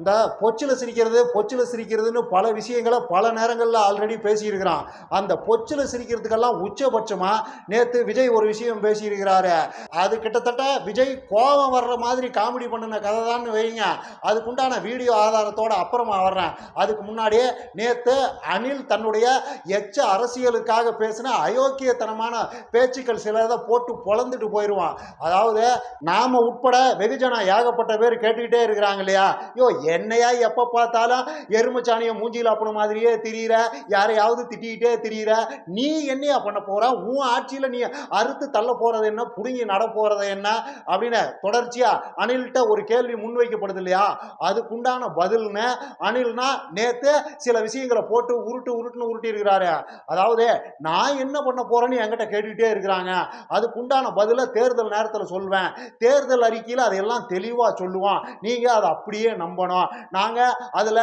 இந்த பொச்சில் சிரிக்கிறது பொச்சில் சிரிக்கிறதுன்னு பல விஷயங்களை பல நேரங்களில் ஆல்ரெடி பேசியிருக்கிறான். அந்த பொச்சில் சிரிக்கிறதுக்கெல்லாம் உச்சபட்சமாக நேற்று விஜய் ஒரு விஷயம் பேசியிருக்கிறாரு. அது கிட்டத்தட்ட விஜய் கோபம் வர்ற மாதிரி காமெடி பண்ணின கதை தான் வைங்க. அதுக்குண்டான வீடியோ ஆதாரத்தோட அப்புறமா வர்றேன். அதுக்கு முன்னாடியே நேற்று அனில் தன்னுடைய எச்ச அரசியலுக்காக பேசின அயோக்கியத்தனமான பேச்சுக்கள் சிலதை போட்டு பொழந்துட்டு போயிடுவான் அதாவது நாம் உட்பட வெகுஜனம் ஏகப்பட்ட பேர் கேட்டுக்கிட்டே இருக்கிறாங்க இல்லையா? ஐயோ என்னையா எப்போ பார்த்தாலும் எருமச்சாணியை மூஞ்சியில் அப்பன மாதிரியே திரியிற யாரையாவது திட்டிக்கிட்டே திரியிற நீ என்னையா பண்ண போற? உன் ஆட்சியில் நீ அறுத்து தள்ள போறது என்ன? புடுங்கி நட போறது என்ன? அப்படின்னு தொடர்ச்சியா அணில்கிட்ட ஒரு கேள்வி முன்வைக்கப்படுது இல்லையா? அதுக்குண்டான பதில்னு அணில்னா நேத்து சில விஷயங்களை போட்டு உருட்டு உருட்டுன்னு உருட்டி இருக்கிறாரு. அதாவது நான் என்ன பண்ண போறேன்னு என்கிட்ட கேட்டுக்கிட்டே இருக்கிறாங்க. அதுக்குண்டான பதிலை தேர்தல் நேரத்தில் சொல்வேன். தேர்தல் அறிக்கையில் அதையெல்லாம் தெளிவாக சொல்லுவான். நீங்கள் அதை அப்படியே நம்பணும். நாங்கள் அதில்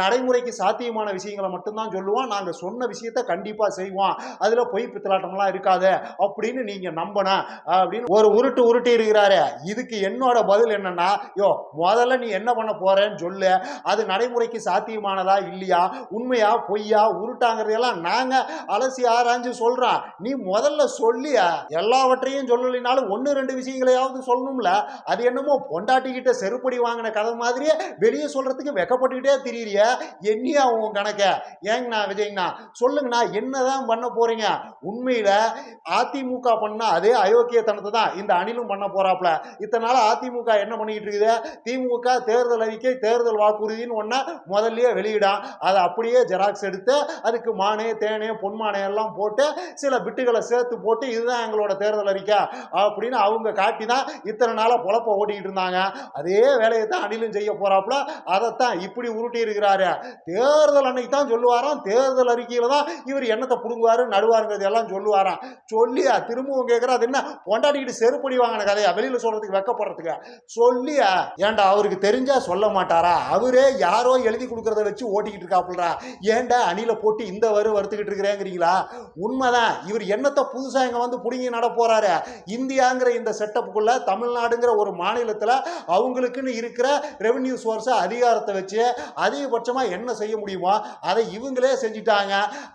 நடைமுறைக்கு சாத்தியமான விஷயங்களை மட்டும்தான் சொல்லுவோம். நாங்கள் சொன்ன விஷயத்த கண்டிப்பாக செய்வோம். அதில் பொய் பித்தலாட்டம்லாம் இருக்காது அப்படின்னு நீங்கள் நம்பணும் அப்படின்னு ஒரு உருட்டு உருட்டி இருக்கிறாரு. இதுக்கு என்னோட பதில் என்னன்னா யோ முதல்ல நீ என்ன பண்ண போறேன்னு சொல்லு. அது நடைமுறைக்கு சாத்தியமானதா இல்லையா? உண்மையா பொய்யா உருட்டாங்கிறதெல்லாம் நாங்க அலசி ஆராய்ஞ்சு சொல்றோம். நீ முதல்ல சொல்லி எல்லாவற்றையும் சொல்லலைனாலும் ஒன்று ரெண்டு விஷயங்களையாவது சொல்லணும்ல. அது என்னமோ பொண்டாட்டிக்கிட்ட செருப்படி வாங்கின கதை மாதிரியே வெளியே சொல்றதுக்கு வெக்கப்பட்டுக்கிட்டே திரியிறிய? என்னையா உன் கணக்க? ஏங்கண்ணா விஜய்ங்கண்ணா சொல்லுங்கண்ணா என்னதான் பண்ண போறீங்க? உண்மையில அதிமுக பண்ண அதே அயோக்கியத்தனத்தை தான் இந்த அணிலும் பண்ண போறாப்ல இத்தனை நாள் அதிமுக என்ன பண்ணிக்கிட்டு இருக்குது? திமுக தேர்தல் அறிக்கை தேர்தல் வாக்குறுதின்னு ஒன்றை முதல்லயே வெளியிடும் அதை அப்படியே ஜெராக்ஸ் எடுத்து அதுக்கு மானே தேனே பொன்மானே எல்லாம் போட்டு சில பிட்டுகளை சேர்த்து போட்டு இதுதான் எங்களோட தேர்தல் அறிக்கை அப்படின்னு அவங்க காட்டி தான் இத்தனை நாளாக பொழப்ப ஓட்டிக்கிட்டு இருந்தாங்க. அதே வேலையை தான் அணிலும் செய்ய போகிறாப்புல அதைத்தான் இப்படி உருட்டி இருக்கிறாரு. தேர்தல் அன்னைக்கு தான் சொல்லுவாராம். தேர்தல் அறிக்கையில தான் இவர் என்னத்தை புடுங்குவாரு நடுவாருங்கிறது எல்லாம் சொல்லுவாராம். சொல்லியா திரும்பவும் கேட்குறா அது என்ன? பொண்டாட்டிக்கிட்டு செருப்படி வாங்கின கதையா? வெளியில சொல்றதுக்கு வெக்கப்படுறதுக்கு? சொல்லியா? ஏன்டா அவருக்கு தெரிஞ்சா சொல்ல மாட்டாரா? அவரே யாரோ எழுதி கொடுக்கறத வச்சு ஓட்டிக்கிட்டு இருக்காப்புலரா ஏன்டா அணில போட்டு இந்த வரு வருத்துக்கிட்டு இருக்கிறேங்கிறீங்களா? உண்மைதான். இவர் என்னத்தை புதுசா இங்க வந்து புடுங்கி நட இந்தியாங்கிற இந்த செட்டப்புக்குள்ள தமிழ்நாடுங்கிற ஒரு மாநிலத்துல அவங்களுக்குன்னு இருக்கிற ரெவன்யூ சோர்ஸை அதிகாரத்தை வச்சு அதிகபட்சமாக என்ன செய்ய முடியுமோ அதை இவங்களே செஞ்சுட்டாங்க.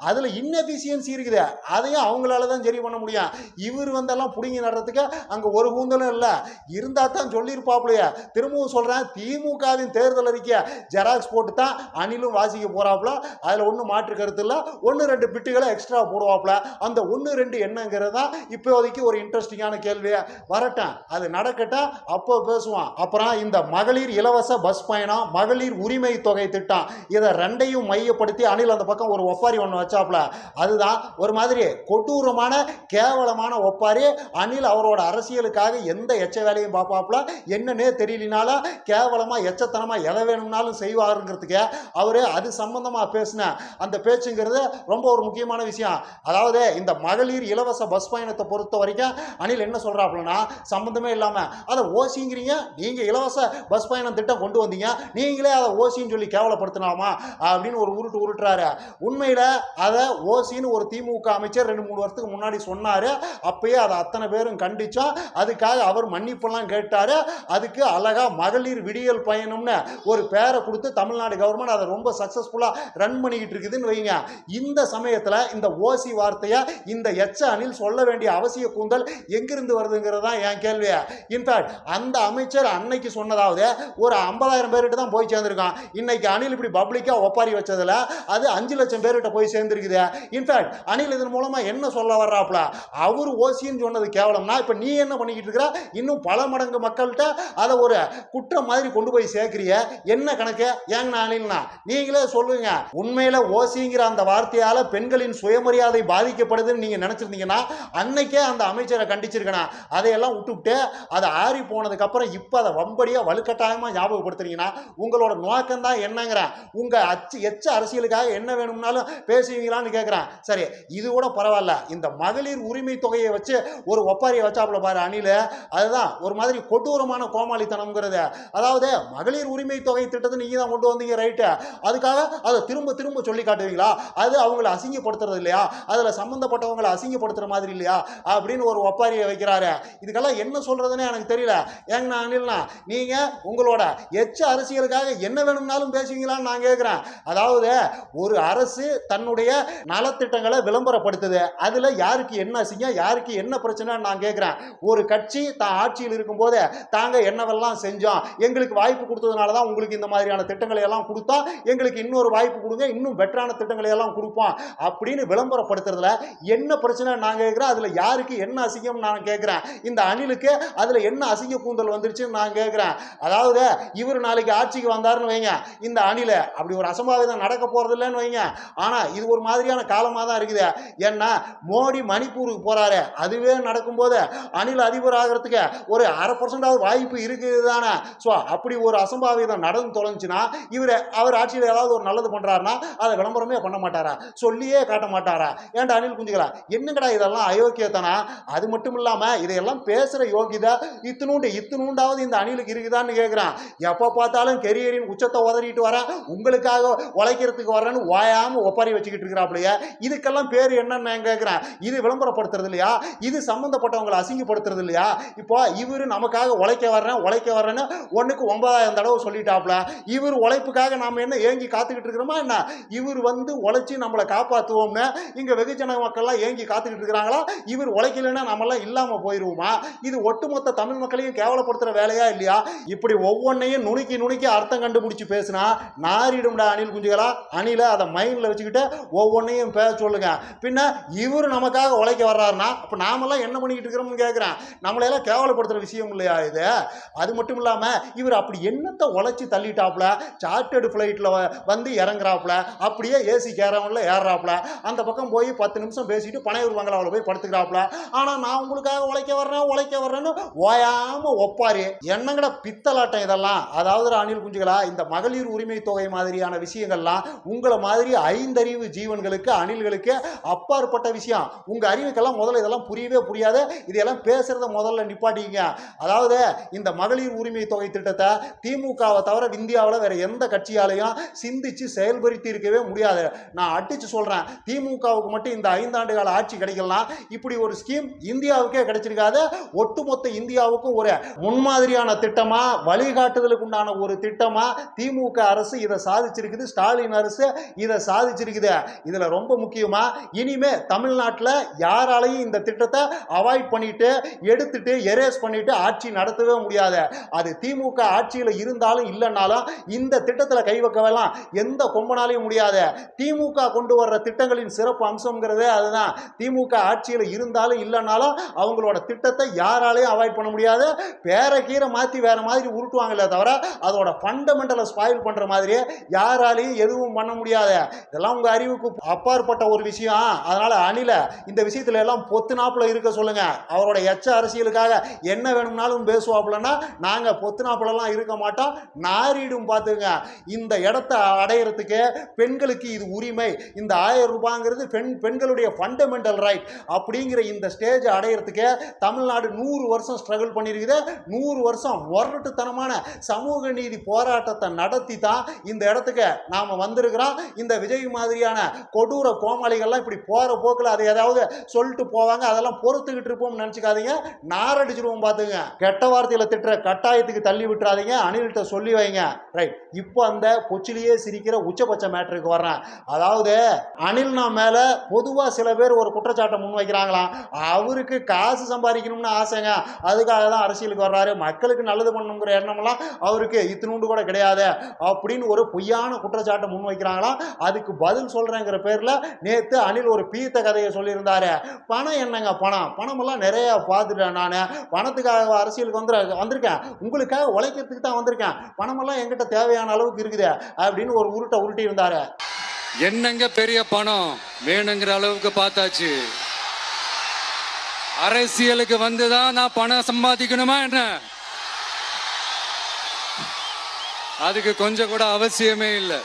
அதில் இன்னெஃபிஷியன்சி இருக்குது. அதையும் அவங்களால தான் சரி பண்ண முடியும். இவர் வந்தெல்லாம் பிடுங்கி நடுறதுக்கு அங்கே ஒரு கூந்தலும் இல்லை. இருந்தால் தான் சொல்லியிருப்பாப்புலையே. திரும்பவும் சொல்கிறேன் திமுகவின் தேர்தல் அறிக்கை ஜெராக்ஸ் போட்டு தான் அணிலும் வாசிக்க போகிறாப்புல அதில் ஒன்றும் மாற்று கருத்து இல்லை. ஒன்று ரெண்டு பிட்டுகளை எக்ஸ்ட்ரா போடுவாப்புல. அந்த ஒன்று ரெண்டு என்னங்கிறது தான் இப்போதைக்கு ஒரு இன்ட்ரெஸ்டிங்கான கேள்வியை. வரட்டும். அது நடக்கட்டும் அப்போ பேசுவான் அப்புறம் இந்த மகளிர் இலவச பஸ் பயணம் மகளிர் உரிமை தொகை திட்டம். இதை ரெண்டையும் மையப்படுத்தி அணில் அந்த பக்கம் ஒரு ஒப்பாரி ஒன்று வச்சாப்புல அதுதான் ஒரு மாதிரி கொடூரமான கேவலமான ஒப்பாரி. அணில் அவரோட அரசியலுக்காக எந்த எச்ச வேலையும் பார்ப்பாப்புல என்னன்னே தெரியலனாலும் கேவலமாக எச்சத்தனமாக எதை வேணும்னாலும் செய்வாருங்கிறதுக்கு அவர் அது சம்பந்தமாக பேசின அந்த பேச்சுங்கிறது ரொம்ப ஒரு முக்கியமான விஷயம். அதாவது இந்த மகளிர் இலவச பஸ் பயணத்தை பொறுத்த வரைக்கும் அணில் என்ன சொல்கிறாப்புலனா சம்மந்தமே இல்லாமல் அதை ஓசிங்கிறீங்க நீங்கள் இலவச பஸ் பயணம் திட்டம் கொண்டு வந்தீங்க நீங்களே அதை ஓசின்னு சொல்லி கேவலப்படுத்தினாமா அப்படின்னு ஒரு உருட்டு உருட்டுறாரு. உண்மையில் அதை ஓசின்னு ஒரு திமுக அமைச்சர் ரெண்டு மூணு வருஷத்துக்கு முன்னாடி சொன்னார். அப்பயே அதை அத்தனை பேரும் கண்டிச்சோம் அதுக்காக அவர் மன்னிப்பெல்லாம் கேட்டார். அதுக்கு அழகா மகளிர் விடியல் பயணம்னு ஒரு பேரை கொடுத்து தமிழ்நாடு கவர்மெண்ட் அதை ரொம்ப சக்ஸஸ்ஃபுல்லாக ரன் பண்ணிக்கிட்டு இருக்குதுன்னு வைங்க. இந்த சமயத்தில் இந்த ஓசி வார்த்தையை இந்த எச்ச அணில் சொல்ல வேண்டிய அவசிய கூந்தல் எங்கிருந்து வருதுங்கிறது தான் என் கேள்வி இன்ஃபேக்ட் அந்த அமைச்சர் அன்னைக்கு சொன்னதாவது ஒரு ஐம்பதாயிரம் பேர் பேர்கிட்ட தான் போய் சேர்ந்துருக்கான். இன்னைக்கு அணில் இப்படி பப்ளிக்காக ஒப்பாரி வச்சதில் அது அஞ்சு லட்சம் பேர்கிட்ட போய் சேர்ந்துருக்குது. இன்ஃபேக்ட் அணில் இதன் மூலமாக என்ன சொல்ல வர்றாப்புல? அவர் ஓசின்னு சொன்னது கேவலம்னா இப்போ நீ என்ன பண்ணிக்கிட்டு இருக்கிற? இன்னும் பல மடங்கு மக்கள்கிட்ட அதை ஒரு குற்றம் மாதிரி கொண்டு போய் சேர்க்குறிய. என்ன கணக்கு? ஏங்கண்ணா அணில்னா? நீங்களே சொல்லுங்க. உண்மையில் ஓசிங்கிற அந்த வார்த்தையால் பெண்களின் சுயமரியாதை பாதிக்கப்படுதுன்னு நீங்கள் நினச்சிருந்தீங்கன்னா அன்னைக்கே அந்த அமைச்சரை கண்டிச்சிருக்கணும். அதையெல்லாம் விட்டுவிட்டு அதை ஆறி போனதுக்கப்புறம் இப்போ அதை வம்படியாக வலுக்கட்டாயமாக ஞாபகப்படுத்துறீங்கன்னா உங்களோட நோக்கம் தான் என்னங்கிற உங்க அச்சு எச்ச அரசியலுக்காக என்ன வேணும்னாலும் பேசுவீங்களான்னு கேட்குறேன் சரி இது கூட பரவாயில்ல. இந்த மகளிர் உரிமை தொகையை வச்சு ஒரு ஒப்பாரியை வச்சாப்புல பாரு அணில். அதுதான் ஒரு மாதிரி கொடூரமான கோமாளித்தனம்ங்கிறது. அதாவது மகளிர் உரிமை தொகை திட்டத்தை நீங்கள் தான் கொண்டு வந்தீங்க ரைட்டு அதுக்காக அதை திரும்ப திரும்ப சொல்லி காட்டுவீங்களா? அது அவங்கள அசிங்கப்படுத்துறது இல்லையா? அதில் சம்மந்தப்பட்டவங்களை அசிங்கப்படுத்துற மாதிரி இல்லையா? அப்படின்னு ஒரு ஒப்பாரியை வைக்கிறாரு. இதுக்கெல்லாம் என்ன சொல்றதுன்னு எனக்கு தெரியல. ஏங்கண்ணா அனில்ண்ணா நீங்கள் உங்களோட எச்ச அரசியலுக்காக என்ன வேணும்னாலும் பேசுவீங்களான்னு நான் கேட்குறேன் அதாவது ஒரு அரசு தன்னுடைய நலத்திட்டங்களை விளம்பரப்படுத்துது. அதில் யாருக்கு என்ன அசிங்கம் யாருக்கு என்ன பிரச்சனைன்னு நான் கேட்குறேன் ஒரு கட்சி தான் ஆட்சியில் இருக்கும்போது தாங்க என்னவெல்லாம் செஞ்சோம்? எங்களுக்கு வாய்ப்பு கொடுத்ததுனால தான் உங்களுக்கு இந்த மாதிரியான திட்டங்களை எல்லாம் கொடுத்தா எங்களுக்கு இன்னொரு வாய்ப்பு கொடுங்க இன்னும் பெட்டரான திட்டங்களை எல்லாம் கொடுப்போம். அப்படின்னு விளம்பரப்படுத்துறதுல என்ன பிரச்சனை நான் கேட்குறேன் அதில் யாருக்கு என்ன அசிங்கம் நான் கேட்குறேன் இந்த அணிலுக்கு அதில் என்ன அசிங்க கூந்தல் வந்துருச்சுன்னு நான் கேட்குறேன் அதாவது இவர் நாளைக்கு ஆட்சிக்கு வந்தாருன்னு வைங்க. இந்த அணில அப்படி ஒரு அசம்பாவிதம் நடக்க போறது இல்லைன்னு வைங்க. ஆனால் இது ஒரு மாதிரியான காலமாக தான் இருக்குது. ஏன்னா மோடி மணிப்பூருக்கு போறாரு. அதுவே நடக்கும்போது அணில் அதிபர் ஆகிறதுக்கு ஒரு அரை பர்சன்டாவது வாய்ப்பு இருக்குது தானே. ஸோ அப்படி ஒரு அசம்பாவிதம் நடந்து தொலைஞ்சுன்னா இவர் அவர் ஆட்சியில் ஏதாவது ஒரு நல்லது பண்ணுறாருன்னா அதை விளம்பரமே பண்ண மாட்டாரா? சொல்லியே காட்ட மாட்டாரா? ஏன்டா அனில் குஞ்சுகளா? என்னங்கடா இதெல்லாம் அயோக்கியத்தனா அது மட்டும் இல்லாமல் இதையெல்லாம் பேசுகிற யோகிதா இத்தினூண்டு இத்தினூண்டாவது இந்த அணிலுக்கு இருக்குதான்னு கேட்குறான் எப்போ பார்த்தா பார்த்தாலும் கெரியரின் உச்சத்தை உதறிட்டு வரேன் உங்களுக்காக உழைக்கிறதுக்கு வரேன்னு ஓயாமல் ஒப்பாரி வச்சுக்கிட்டு இருக்கிறாப்புலையா. இதுக்கெல்லாம் பேர் என்னன்னு நான் கேட்குறேன் இது விளம்பரப்படுத்துறது இல்லையா? இது சம்மந்தப்பட்டவங்களை அசிங்கப்படுத்துறது இல்லையா? இப்போ இவர் நமக்காக உழைக்க வர்றேன் உழைக்க வர்றேன்னு ஒன்றுக்கு ஒன்பதாயிரம் தடவை சொல்லிட்டாப்ல இவர் உழைப்புக்காக நாம் என்ன ஏங்கி காத்துக்கிட்டு இருக்கிறோமா என்ன? இவர் வந்து உழைச்சி நம்மளை காப்பாற்றுவோம்னு இங்கே வெகுஜன மக்கள்லாம் ஏங்கி காத்துக்கிட்டு இருக்கிறாங்களா? இவர் உழைக்கலைன்னா நம்மளாம் இல்லாமல் போயிடுவோமா இது ஒட்டுமொத்த தமிழ் மக்களையும் கேவலப்படுத்துகிற வேலையா இல்லையா? இப்படி ஒவ்வொன்றையும் நுணுக்கி நுணுக்கி அர்த்தம் கண்டுபிடிச்சி பேசுனா நாரிடும்டா அணில் குஞ்சுகளா? அணில அதை மைண்டில் வச்சுக்கிட்டு ஒவ்வொன்றையும் பேச சொல்லுங்க. பின்ன இவர் நமக்காக உழைக்க வர்றாருன்னா அப்போ நாமெல்லாம் என்ன பண்ணிக்கிட்டு இருக்கிறோம்னு கேட்குறேன் நம்மளையெல்லாம் கேவலப்படுத்துகிற விஷயம் இல்லையா இது? அது மட்டும் இல்லாமல் இவர் அப்படி என்னத்தை உழைச்சி தள்ளிட்டாப்புல? சார்ட்டர்டு ஃப்ளைட்டில் வந்து இறங்குறாப்புல? அப்படியே ஏசி கேரவனில் ஏறுறாப்புல? அந்த பக்கம் போய் பத்து நிமிஷம் பேசிட்டு பனையூர் பங்களாவில் போய் படுத்துக்கிறாப்புல? ஆனால் நான் உங்களுக்காக உழைக்க வர்றேன் உழைக்க வர்றேன்னு ஓயாமல் ஒப்பாரு. என்னங்கட பித்தலாட்டம் இதெல்லாம்? அதாவது அணில் குஞ்சுகளா இந்த மகளிர் உரிமை தொகை மாதிரியான விஷயங்கள்லாம் உங்களை மாதிரி ஐந்தறிவு ஜீவன்களுக்கு அணில்களுக்கு அப்பாற்பட்ட விஷயம். உங்க அறிவுக்கெல்லாம் முதல்ல இதெல்லாம் புரியவே புரியாது இதெல்லாம் பேசுறத முதல்ல நிப்பாட்டிங்க அதாவது இந்த மகளிர் உரிமை தொகை திட்டத்தை திமுகவை தவிர இந்தியாவில் வேற எந்த கட்சியாலையும் சிந்திச்சு செயல்படுத்தி இருக்கவே முடியாது. நான் அடிச்சு சொல்றேன் திமுகவுக்கு மட்டும் இந்த ஐந்தாண்டு கால ஆட்சி கிடைக்கலாம் இப்படி ஒரு ஸ்கீம் இந்தியாவுக்கே கிடைச்சிருக்காது. ஒட்டுமொத்த இந்தியாவுக்கும் ஒரு முன்மாதிரியான திட்டமா வழிகாட்டுதலுக்கு உண்டான ஒரு திட்டமாக திமுக அரசு இதை சாதிச்சிருக்குது ஸ்டாலின் அரசு இதை சாதிச்சிருக்குது. இதில் ரொம்ப முக்கியமாக இனிமே தமிழ்நாட்டில் யாராலையும் இந்த திட்டத்தை அவாய்ட் பண்ணிட்டு எடுத்துட்டு எரேஸ் பண்ணிட்டு ஆட்சி நடத்தவே முடியாது. அது திமுக ஆட்சியில் இருந்தாலும் இல்லைனாலும் இந்த திட்டத்தில் கை வைக்கவெல்லாம் எந்த கொம்பனாலையும் முடியாது. திமுக கொண்டு வர்ற திட்டங்களின் சிறப்பு அம்சங்கிறதே அதுதான். திமுக ஆட்சியில் இருந்தாலும் இல்லைனாலும் அவங்களோட திட்டத்தை யாராலையும் அவாய்ட் பண்ண முடியாது. பேரை கீரை மாற்றி வேற மாதிரி உருட்டுவாங்களே தவிர அதோட ஃபண்டமெண்டலை ஸ்பாயில் பண்ணுற மாதிரியே யாராலையும் எதுவும் பண்ண முடியாது. இதெல்லாம் உங்கள் அறிவுக்கு அப்பாற்பட்ட ஒரு விஷயம். அதனால் அணில இந்த விஷயத்துல எல்லாம் பொத்து நாப்பில் இருக்க சொல்லுங்கள் அவரோட எச்ச அரசியலுக்காக என்ன வேணும்னாலும் பேசுவாப்புலன்னா நாங்கள் பொத்து நாப்பிலலாம் இருக்க மாட்டோம். நாரிடும் பார்த்துங்க. இந்த இடத்த அடையிறதுக்கு பெண்களுக்கு இது உரிமை. இந்த ஆயிரம் ரூபாங்கிறது பெண் பெண்களுடைய ஃபண்டமெண்டல் ரைட் அப்படிங்கிற இந்த ஸ்டேஜ் அடையிறதுக்கு தமிழ்நாடு நூறு வருஷம் ஸ்ட்ரகிள் பண்ணியிருக்குது நூறு வருஷம் முரட்டுத்தனமான சமூக நீதி போராட்டத்தை நடத்தி தான் இந்த இடத்துக்கு நாம் வந்திருக்கிறோம். இந்த விஜய் மாதிரியான கொடூர கோமாளிகள்லாம் இப்படி போகிற போக்கில் அதை ஏதாவது சொல்லிட்டு போவாங்க. அதெல்லாம் பொறுத்துக்கிட்டு இருப்போம்னு நினச்சிக்காதீங்க. நாரடிச்சிருவோம் பார்த்துங்க. கெட்ட வார்த்தையில் திட்டுற கட்டாயத்துக்கு தள்ளி விட்டுறாதீங்க. அணில்கிட்ட சொல்லி வைங்க. ரைட் இப்போ அந்த பொச்சிலேயே சிரிக்கிற உச்சபட்ச மேட்ருக்கு வர்றேன். அதாவது அனில்னா மேலே பொதுவாக சில பேர் ஒரு குற்றச்சாட்டை முன்வைக்கிறாங்களாம் அவருக்கு காசு சம்பாதிக்கணும்னு ஆசைங்க. அதுக்காக தான் அரசியலுக்கு வர்றாரு. மக்களுக்கு நல்லது பண்ணணுங்கிற எண்ணம்லாம் அவருக்கு இத்தினூண்டு கூட கிடையாது அப்படின்னு ஒரு பொய்யான குற்றச்சாட்டை முன்வைக்கிறாங்களா? அதுக்கு பதில் சொல்கிறேங்கிற பேரில் நேற்று அனில் ஒரு பீத்த கதையை சொல்லியிருந்தாரு. பணம் என்னங்க பணம்? பணமெல்லாம் நிறைய பார்த்துட்டேன் நான். பணத்துக்காக அரசியலுக்கு வந்து வந்திருக்கேன். உங்களுக்காக உழைக்கிறதுக்கு தான் வந்திருக்கேன். பணமெல்லாம் எங்கிட்ட தேவையான அளவுக்கு இருக்குது அப்படின்னு ஒரு உருட்டை உருட்டி இருந்தார் என்னங்க பெரிய பணம்? வேணுங்கிற அளவுக்கு பார்த்தாச்சு. அரசியலுக்கு வந்துதான் நான் பணம் சம்பாதிக்கணுமா என்ன? அதுக்கு கொஞ்சம் கூட அவசியமே இல்லை.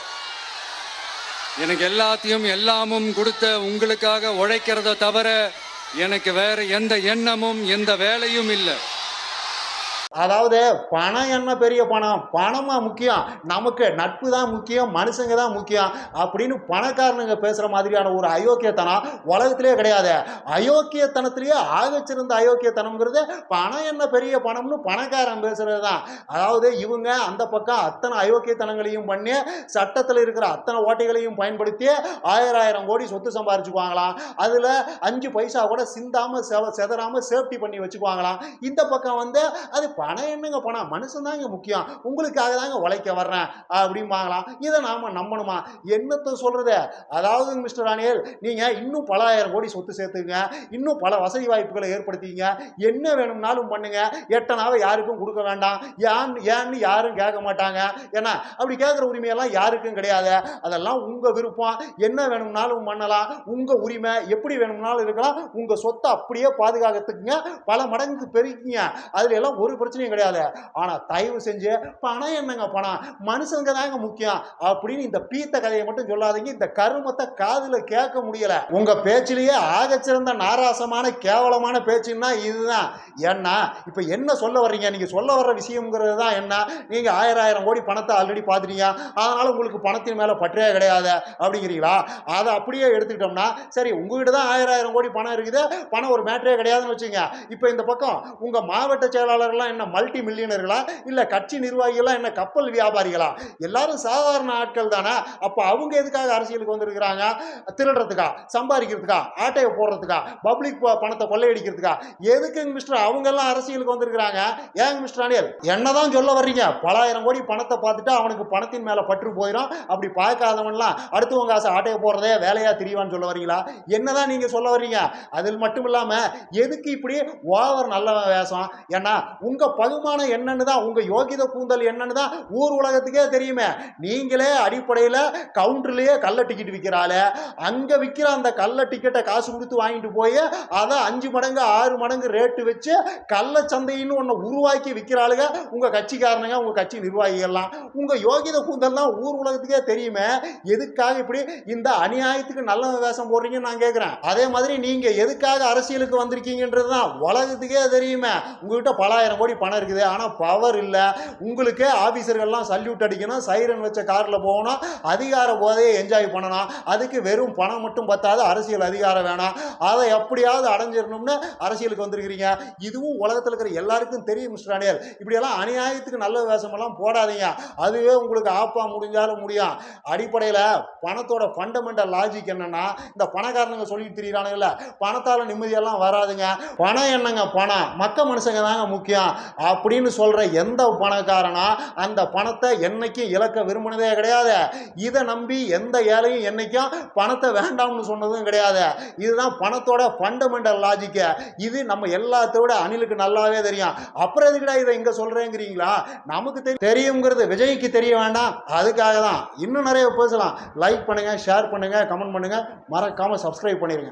எனக்கு எல்லாத்தையும் எல்லாமும் கொடுத்த உங்களுக்காக உழைக்கிறத தவிர எனக்கு வேற எந்த எண்ணமும் எந்த வேலையும் இல்லை. அதாவது பணம் என்ன பெரிய பணம்? பணமாக முக்கியம். நமக்கு நட்பு தான் முக்கியம் மனுஷங்க தான் முக்கியம் அப்படின்னு பணக்காரனுங்க பேசுகிற மாதிரியான ஒரு அயோக்கியத்தனம் உலகத்திலே கிடையாது. அயோக்கியத்தனத்திலேயே ஆகச்சிருந்த அயோக்கியத்தனம்ங்கிறது பணம் என்ன பெரிய பணம்னு பணக்காரன் பேசுகிறது தான். அதாவது இவங்க அந்த பக்கம் அத்தனை அயோக்கியத்தனங்களையும் பண்ணி சட்டத்தில் இருக்கிற அத்தனை ஓட்டைகளையும் பயன்படுத்தி ஆயிரம் ஆயிரம் கோடி சொத்து சம்பாரிச்சுக்குவாங்களாம். அதில் அஞ்சு பைசா கூட சிந்தாமல் செவ செதறாமல் சேஃப்டி பண்ணி வச்சுக்குவாங்களாம். இந்த பக்கம் வந்து அது பணம் என்னங்க பணம் மனுஷன் தாங்க முக்கியம். உங்களுக்காக தாங்க உழைக்க வர்றேன் அப்படிம்பாங்களாம் இதை நாம நம்பணுமா? என்னத்தை சொல்றது? அதாவது மிஸ்டர் அனியல் நீங்க இன்னும் பல ஆயிரம் கோடி சொத்து சேர்த்துங்க. இன்னும் பல வசதி வாய்ப்புகளை ஏற்படுத்திங்க. என்ன வேணும்னாலும் பண்ணுங்க. எட்டனாவை யாருக்கும் கொடுக்க வேண்டாம். ஏன் ஏன்னு யாரும் கேட்க மாட்டாங்க. ஏன்னா அப்படி கேட்குற உரிமையெல்லாம் யாருக்கும் கிடையாது. அதெல்லாம் உங்க விருப்பம். என்ன வேணும்னாலும் பண்ணலாம். உங்க உரிமை எப்படி வேணும்னாலும் இருக்கலாம். உங்க சொத்தை அப்படியே பாதுகாக்கிறதுக்குங்க. பல மடங்கு பெருக்கிங்க. அதுல எல்லாம் ஒரு பிரச்சனையும் கிடையாது. ஆனால் தயவு செஞ்சு பணம் என்னங்க பணம்? மனுஷங்க தாங்க முக்கியம். அப்படின்னு இந்த பீத்த கதையை மட்டும் சொல்லாதீங்க. இந்த கருமத்தை காதில் கேட்க முடியல. உங்க பேச்சிலேயே ஆகச்சிறந்த நாராசமான கேவலமான பேச்சுன்னா இதுதான். ஏன்னா இப்போ என்ன சொல்ல வர்றீங்க? நீங்கள் சொல்ல வர்ற விஷயங்கிறது தான் என்ன? நீங்கள் ஆயிரம் ஆயிரம் கோடி பணத்தை ஆல்ரெடி பார்த்துட்டீங்க. அதனால் உங்களுக்கு பணத்தின் மேலே பற்றே கிடையாது. அப்படிங்கிறீங்களா? அதை அப்படியே எடுத்துக்கிட்டோம்னா சரி உங்ககிட்ட தான் ஆயிரம் ஆயிரம் கோடி பணம் இருக்குது. பணம் ஒரு மேட்டரே கிடையாதுன்னு வச்சுங்க இப்போ இந்த பக்கம் உங்கள் மாவட்ட செயலாளர்லாம் என்ன மல்டி மில்லியனர்களா இல்ல கட்சி நிர்வாகிகளா? என்ன கப்பல் வியாபாரிகளா? எல்லாரும் சாதாரண ஆட்கள் தானே? அப்போ அவங்க எதுக்காக அரசியலுக்கு வந்திருக்கிறாங்க? திருடுறதுக்கா? சம்பாதிக்கிறதுக்கா? ஆட்டையை போடுறதுக்கா? பப்ளிக் பணத்தை கொள்ளையடிக்கிறதுக்கா? எதுக்குங்க மிஸ்டர் அவங்க எல்லாம் அரசியலுக்கு வந்திருக்கிறாங்க. ஏங்க மிஸ்டர் அனியல்? என்னதான் சொல்ல வர்றீங்க? பலாயிரம் கோடி பணத்தை பார்த்துட்டு அவனுக்கு பணத்தின் மேல பற்று போயிடும் அப்படி பார்க்காதவன்லாம் அடுத்தவங்க காசு ஆட்டையை போடுறதே வேலையா தெரியவான்னு சொல்ல வரீங்களா என்னதான் நீங்க சொல்ல வர்றீங்க? அதில் மட்டும் இல்லாம எதுக்கு இப்படி ஓவர் நல்ல வேஷம்? ஏன்னா உங்கள் பகுமானம் என்னன்னு தான் உங்கள் யோகித கூந்தல் என்னன்னு தான் ஊர் உலகத்துக்கே தெரியுமே. நீங்களே அடிப்படையில் கவுண்டர்லேயே கள்ள டிக்கெட் விற்கிறாளே அங்கே விற்கிற அந்த கள்ள டிக்கெட்டை காசு கொடுத்து வாங்கிட்டு போய் அதை அஞ்சு மடங்கு ஆறு மடங்கு ரேட்டு வச்சு கள்ள சந்தைன்னு ஒன்று உருவாக்கி விற்கிறாளுங்க உங்கள் கட்சிக்காரனுங்க உங்க கட்சி நிர்வாகிகள்லாம். உங்கள் யோகித கூந்தல் தான் ஊர் உலகத்துக்கே தெரியுமே. எதுக்காக இப்படி இந்த அநியாயத்துக்கு நல்ல வேஷம் போடுறீங்கன்னு நான் கேட்குறேன் அதே மாதிரி நீங்கள் எதுக்காக அரசியலுக்கு வந்திருக்கீங்கன்றது தான் உலகத்துக்கே தெரியுமே. உங்ககிட்ட பலாயிரம் கோடி பணம் இருக்குது ஆனால் பவர் இல்லை. உங்களுக்கு ஆஃபீஸர்கள்லாம் சல்யூட் அடிக்கணும் சைரன் வச்ச காரில் போகணும் அதிகார போதையை என்ஜாய் பண்ணணும். அதுக்கு வெறும் பணம் மட்டும் பத்தாது அரசியல் அதிகாரம் வேணாம். அதை எப்படியாவது அடைஞ்சிடணும்னு அரசியலுக்கு வந்திருக்கிறீங்க. இதுவும் உலகத்தில் இருக்கிற எல்லாருக்கும் தெரியும் மிஸ்டர் அனியல். இப்படியெல்லாம் அநியாயத்துக்கு நல்ல வேஷமெல்லாம் போடாதீங்க. அதுவே உங்களுக்கு ஆப்பா முடிஞ்சாலும் முடியும். அடிப்படையில் பணத்தோட ஃபண்டமெண்டல் லாஜிக் என்னன்னா இந்த பணக்காரனுங்க சொல்லிட்டு திரியிறானுங்கல்ல பணத்தால் நிம்மதியெல்லாம் வராதுங்க. பணம் என்னங்க? பணம். மக்க மனுஷங்க தாங்க முக்கியம். அப்படின்னு சொல்ற எந்த பணக்காரனா அந்த பணத்தை என்னைக்கும் இழக்க விரும்பினதே கிடையாது. இதை நம்பி எந்த ஏழையும் என்னைக்கும் பணத்தை வேண்டாம்னு சொன்னதும் கிடையாது. இதுதான் பணத்தோட ஃபண்டமெண்டல் லாஜிக்கு இது நம்ம எல்லாத்தோட அணிலுக்கு நல்லாவே தெரியும். அப்புறம் எதுக்குடா இதை இங்கே சொல்றேங்கிறீங்களா? நமக்கு தெரியுங்கிறது விஜய்க்கு தெரிய வேண்டாம். அதுக்காக தான் இன்னும் நிறைய பேசலாம். லைக் பண்ணுங்க ஷேர் பண்ணுங்க கமெண்ட் பண்ணுங்க. மறக்காம சப்ஸ்கிரைப் பண்ணிருங்க.